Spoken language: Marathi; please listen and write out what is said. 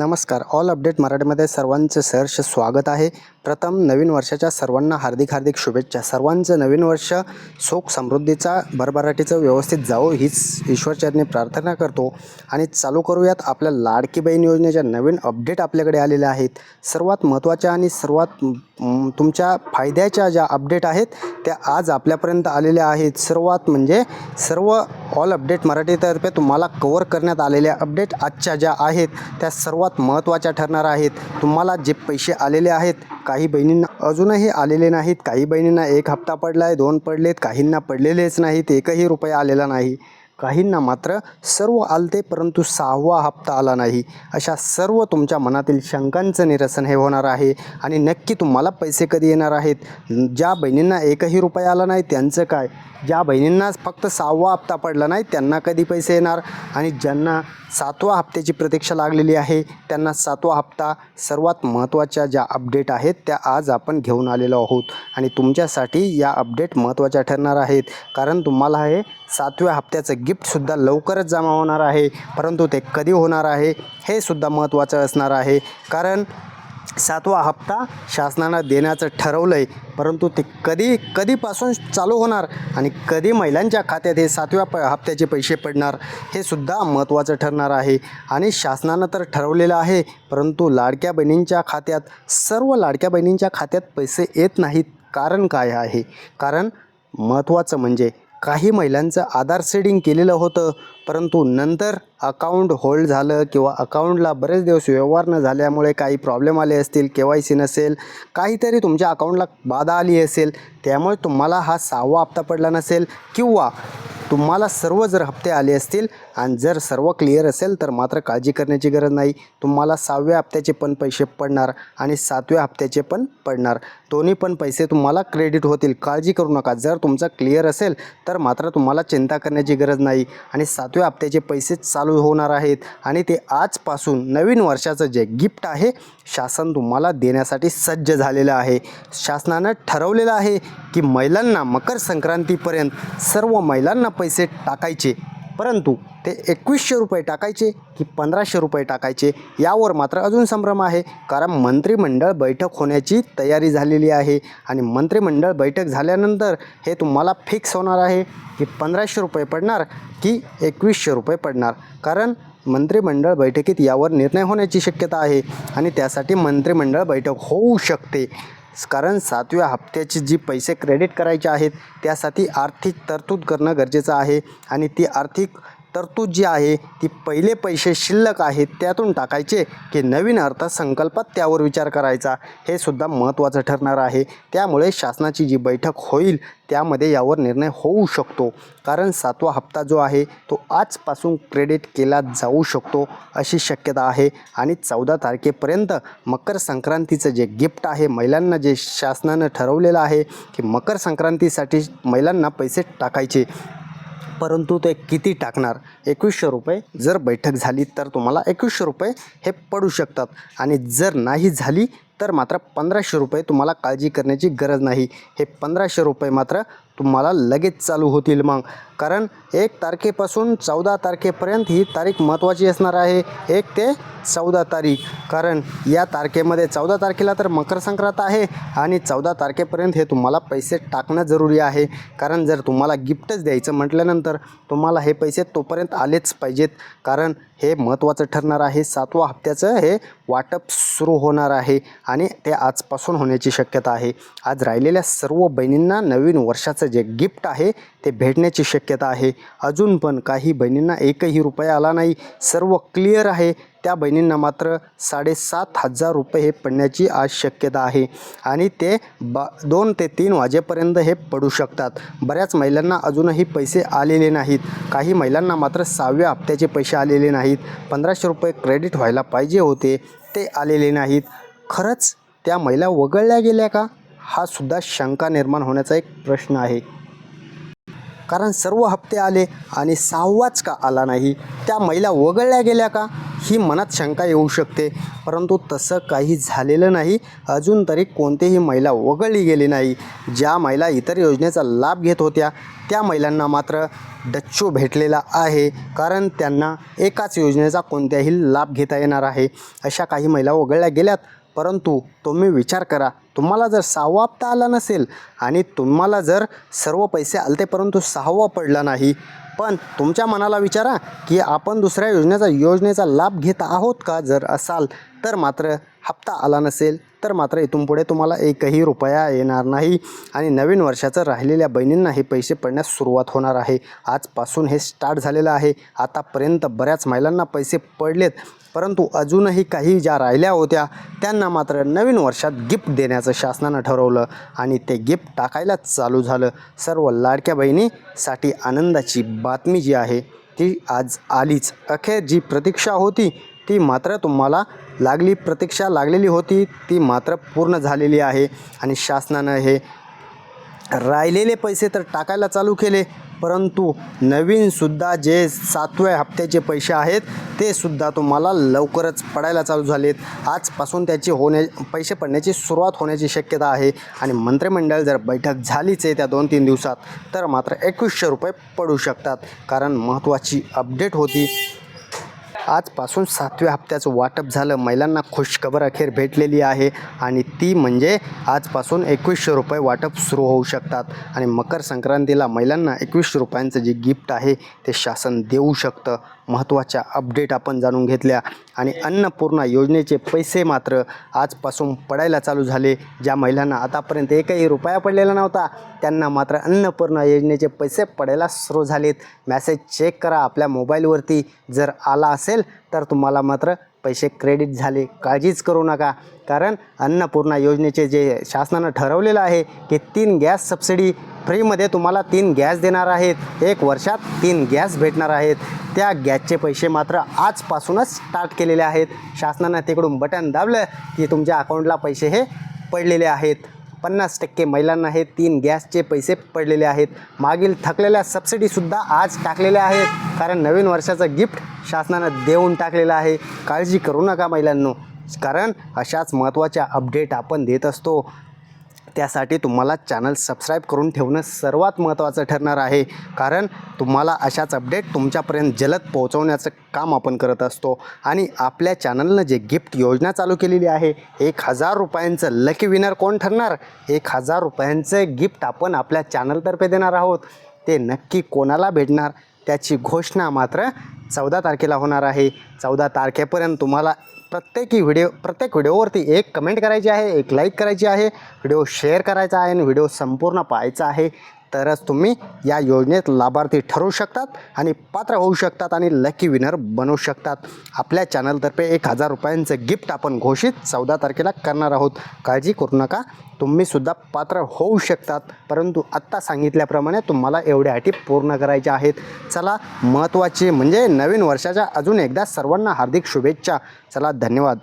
नमस्कार. ऑल अपडेट मराठीमध्ये सर्वांचं सहर्ष स्वागत आहे. प्रथम नवीन वर्षाच्या सर्वांना हार्दिक हार्दिक शुभेच्छा. सर्वांचं नवीन वर्ष सुख समृद्धीचा भरभराटीचं व्यवस्थित जावो हीच ईश्वरचरणी प्रार्थना करतो. आणि चालू करूयात आपल्या लाडकी बहीण योजनेच्या नवीन अपडेट आपल्याकडे आलेल्या आहेत. सर्वात महत्त्वाच्या आणि सर्वात तुमच्या फायद्याच्या ज्या अपडेट आहेत त्या आज आपल्यापर्यंत आलेल्या आहेत. सर्वात म्हणजे सर्व ऑल अपडेट मराठीतर्फे तुम्हाला कवर करण्यात आलेल्या अपडेट आजच्या ज्या आहेत त्या सर्वात महत्त्वाच्या ठरणार आहेत. तुम्हाला जे पैसे आलेले आहेत काही बहिणींना अजूनही आलेले नाहीत. काही बहिणींना एक हप्ता पडला आहे दोन पडलेत काहींना पडलेलेच नाहीत एकही रुपया आलेला नाही. काहींना मात्र सर्व आलते परंतु सहावा हप्ता आला नाही. अशा सर्व तुमच्या मनातील शंकांचं निरसन हे होणार आहे. आणि नक्की तुम्हाला पैसे कधी येणार आहेत? ज्या बहिणींना एकही रुपया आला नाही त्यांचं काय? ज्या बहिणींना फक्त सहावा हप्ता पडला नाही त्यांना कधी पैसे येणार? आणि ज्यांना सातवा हप्त्याची प्रतीक्षा लागलेली आहे त्यांना सातवा हप्ता सर्वात महत्त्वाच्या ज्या अपडेट आहेत त्या आज आपण घेऊन आलेलो आहोत. आणि तुमच्यासाठी या अपडेट महत्त्वाच्या ठरणार आहेत. कारण तुम्हाला हे सातव्या हप्त्याचं गिफ्टसुद्धा लवकरच जमा होणार आहे. परंतु ते कधी होणार आहे हे सुद्धा महत्त्वाचं असणार आहे. कारण सातवा हप्ता शासनानं देण्याचं ठरवलं आहे परंतु ते कधी कधीपासून चालू होणार आणि कधी महिलांच्या खात्यात हे सातव्या प हप्त्याचे पैसे पडणार हे सुद्धा महत्त्वाचं ठरणार आहे. आणि शासनानं तर ठरवलेलं आहे परंतु लाडक्या बहिणींच्या खात्यात सर्व लाडक्या बहिणींच्या खात्यात पैसे येत नाहीत. कारण काय आहे? कारण महत्त्वाचं म्हणजे काही महिलांचं आधार सेडिंग केलेलं होतं परंतु नंतर अकाउंट होल्ड झालं किंवा अकाउंटला बरेच दिवस व्यवहार न झाल्यामुळे काही प्रॉब्लेम आले असतील के वाय सी नसेल काहीतरी तुमच्या अकाउंटला बाधा आली असेल त्यामुळे तुम्हाला हा सहावा हप्ता पडला नसेल किंवा तुम्हाला सर्व जर हप्ते आले असतील आणि जर सर्व क्लिअर असेल तर मात्र काळजी करण्याची गरज नाही. तुम्हाला सहाव्या हप्त्याचे पण पैसे पडणार आणि सातव्या हप्त्याचे पण पडणार. दोन्ही पण पैसे तुम्हाला क्रेडिट होतील. काळजी करू नका. जर तुमचं क्लिअर असेल तर मात्र तुम्हाला चिंता करण्याची गरज नाही. आणि सातव्या हप्त्याचे पैसे चालू होणार आहेत आणि ते आजपासून नवीन वर्षाचं जे गिफ्ट आहे शासन तुम्हाला देण्यासाठी सज्ज झालेलं आहे. शासनानं ठरवलेलं आहे की महिलांना मकर संक्रांतीपर्यंत सर्व महिलांना पैसे टाकायचे. परंतु ते एकवीसशे रुपये टाकायचे की पंधराशे रुपये टाकायचे यावर मात्र अजून संभ्रम आहे. कारण मंत्रिमंडळ बैठक होण्याची तयारी झालेली आहे आणि मंत्रिमंडळ बैठक झाल्यानंतर हे तुम्हाला फिक्स होणार आहे की पंधराशे रुपये पडणार की एकवीसशे रुपये पडणार. कारण मंत्रिमंडळ बैठकीत यावर निर्णय होण्याची शक्यता आहे आणि त्यासाठी मंत्रिमंडळ बैठक होऊ शकते. कारण सातव्या हप्त्याचे जी पैसे क्रेडिट करायचे आहेत त्यासाठी आर्थिक तरतूद करणं गरजेचं आहे आणि ती आर्थिक तरतूद जी आहे ती पहिले पैसे शिल्लक आहेत त्यातून टाकायचे की नवीन अर्थसंकल्पात त्यावर विचार करायचा. हे सुद्धा महत्त्वाचं ठरणार आहे. त्यामुळे शासनाची जी बैठक होईल त्यामध्ये यावर निर्णय होऊ शकतो. कारण सातवा हप्ता जो आहे तो आजपासून क्रेडिट केला जाऊ शकतो अशी शक्यता आहे. आणि चौदा तारखेपर्यंत मकर संक्रांतीचं जे गिफ्ट आहे महिलांना जे शासनानं ठरवलेलं आहे की मकर संक्रांतीसाठी महिलांना पैसे टाकायचे. परंतु ते किती टाकणार? एकवीसशे रुपये जर बैठक झाली तर तुम्हाला एकवीसशे रुपये हे पडू शकतात. आणि जर नाही झाली तर मात्र पंधराशे रुपये तुम्हाला काळजी करण्याची गरज नाही. हे पंधराशे रुपये मात्र तुम्हाला लगेच चालू होतील मग. कारण एक तारखेपासून चौदा तारखेपर्यंत ही तारीख महत्त्वाची असणार आहे. एक ते चौदा तारीख. कारण या तारखेमध्ये चौदा तारखेला तर मकर संक्रांत आहे आणि चौदा तारखेपर्यंत हे तुम्हाला पैसे टाकणं जरुरी आहे. कारण जर तुम्हाला गिफ्टच द्यायचं म्हटल्यानंतर तुम्हाला हे पैसे तोपर्यंत आलेच पाहिजेत. कारण हे महत्त्वाचं ठरणार आहे. सातवा हप्त्याचं हे वाटप सुरू होणार आहे आणि ते आजपासून होण्याची शक्यता आहे. आज राहिलेल्या सर्व बहिणींना नवीन वर्षाचं जे गिफ्ट आहे ते भेटण्याची शक्यता आहे. अजून पण काही बहिणींना एकही रुपया आला नाही. सर्व क्लिअर आहे. त्या बहिणींना मात्र साडेसात हजार रुपये हे पडण्याची आज शक्यता आहे. आणि ते बा दोन ते तीन वाजेपर्यंत हे पडू शकतात. बऱ्याच महिलांना अजूनही पैसे आलेले नाहीत. काही महिलांना मात्र सहाव्या हप्त्याचे पैसे आलेले नाहीत. पंधराशे रुपये क्रेडिट व्हायला पाहिजे होते ते आलेले नाहीत. खरंच त्या महिला वगळल्या गेल्या का? हा सुद्धा शंका निर्माण होण्याचा एक प्रश्न आहे. कारण सर्व हप्ते आले आणि सहावाच का आला नाही? त्या महिला वगळल्या गेल्या का? ही मनात शंका येऊ शकते. परंतु तसं काही झालेलं नाही. अजून तरी कोणतीही महिला वगळली गेली नाही. ज्या महिला इतर योजनेचा लाभ घेत होत्या त्या महिलांना मात्र डच्चू भेटलेला आहे. कारण त्यांना एकाच योजनेचा कोणत्याही लाभ घेता येणार आहे. अशा काही महिला वगळल्या गेल्यात. परंतु तुम्ही विचार करा. तुम्हाला जर सहावा हप्ता आला नसेल आणि तुम्हाला जर सर्व पैसे आलते परंतु सहावा पडला नाही पण तुमच्या मनाला विचारा की आपण दुसऱ्या योजनेचा योजनेचा लाभ घेत आहोत का? जर असाल तर मात्र हप्ता आला नसेल तर मात्र इथून पुढे तुम्हाला एकही रुपया येणार नाही. आणि नवीन वर्षाचं राहिलेल्या बहिणींना हे पैसे पडण्यास सुरुवात होणार आहे. आजपासून हे स्टार्ट झालेलं आहे. आतापर्यंत बऱ्याच महिलांना पैसे पडलेत परंतु अजूनही काही ज्या राहिल्या होत्या त्यांना मात्र नवीन वर्षात गिफ्ट देण्याचं शासनानं ठरवलं आणि ते गिफ्ट टाकायला चालू झालं. सर्व लाडक्या बहिणीसाठी आनंदाची बातमी जी आहे ती आज आलीच. अखेर जी प्रतीक्षा होती ती मात्र तुम्हाला लागली प्रतीक्षा लागलेली होती ती मात्र पूर्ण झालेली आहे. आणि शासनानं हे राहिलेले पैसे तर टाकायला चालू केले परंतु नवीनसुद्धा जे सातव्या हप्त्याचे पैसे आहेत ते सुद्धा तुम्हाला लवकरच पडायला चालू झालेत. आजपासून त्याची होण्या पैसे पडण्याची सुरुवात होण्याची शक्यता आहे. आणि मंत्रिमंडळ जर बैठक झालीच आहे त्या दोन तीन दिवसात तर मात्र एकवीसशे रुपये पडू शकतात. कारण महत्त्वाची अपडेट होती आजपासून सातव्या हप्त्याचं वाटप झालं. महिलांना खुशखबर अखेर भेटलेली आहे आणि ती म्हणजे आजपासून एकवीसशे रुपये वाटप सुरू होऊ शकतात. आणि मकर संक्रांतीला महिलांना एकवीसशे रुपयांचं जे गिफ्ट आहे ते शासन देऊ शकतं. महत्त्वाच्या अपडेट आपण जाणून घेतल्या. आणि अन्नपूर्णा योजनेचे पैसे मात्र आजपासून पडायला चालू झाले. ज्या महिलांना आतापर्यंत एकही रुपया पडलेला नव्हता त्यांना मात्र अन्नपूर्णा योजनेचे पैसे पडायला सुरू झालेत. मॅसेज चेक करा आपल्या मोबाईलवरती जर आला असेल तर तुम्हाला मात्र पैसे क्रेडिट झाले. काळजीच करू नका. कारण अन्नपूर्णा योजनेचे जे शासनानं ठरवलेलं आहे की तीन गॅस सबसिडी फ्रीमध्ये तुम्हाला तीन गॅस देणार आहेत. एक वर्षात तीन गॅस भेटणार आहेत. त्या गॅसचे पैसे मात्र आजपासूनच स्टार्ट केलेले आहेत. शासनानं तिकडून बटन दाबलं की तुमच्या अकाउंटला पैसे हे पडलेले आहेत. पन्नास टक्के महिलांना हे तीन गॅसचे पैसे पडलेले आहेत. मागील थकलेल्या सबसिडीसुद्धा आज टाकलेल्या आहेत. कारण नवीन वर्षाचं गिफ्ट शासनानं देऊन टाकलेलं आहे. काळजी करू नका महिलांनो. कारण अशाच महत्त्वाच्या अपडेट आपण देत असतो. त्यासाठी तुम्हाला चॅनल सबस्क्राईब करून ठेवणं सर्वात महत्त्वाचं ठरणार आहे. कारण तुम्हाला अशाच अपडेट तुमच्यापर्यंत जलद पोहोचवण्याचं काम आपण करत असतो. आणि आपल्या चॅनलनं जे गिफ्ट योजना चालू केलेली आहे एक हजार रुपयांचं लकी विनर कोण ठरणार? एक हजार रुपयांचं गिफ्ट आपण आपल्या चॅनलतर्फे देणार आहोत. ते नक्की कोणाला भेटणार? त्याची घोषणा मात्र चौदा तारखेला होणार आहे. चौदा तारखेपर्यंत तुम्हाला प्रत्येकी व्हिडिओ प्रत्येक व्हिडिओवरती एक कमेंट करायची आहे एक लाईक करायची आहे व्हिडिओ शेअर करायचा आहे आणि व्हिडिओ संपूर्ण पाहायचा आहे. तरच तुम्ही या योजनेत लाभार्थी ठरू शकतात आणि पात्र होऊ शकतात आणि लकी विनर बनवू शकतात. आपल्या चॅनलतर्फे एक हजार रुपयांचं गिफ्ट आपण घोषित चौदा तारखेला करणार आहोत. काळजी करू नका. तुम्हीसुद्धा पात्र होऊ शकतात. परंतु आत्ता सांगितल्याप्रमाणे तुम्हाला एवढ्या अटी पूर्ण करायच्या आहेत. चला महत्त्वाचे म्हणजे नवीन वर्षाच्या अजून एकदा सर्वांना हार्दिक शुभेच्छा. चला धन्यवाद.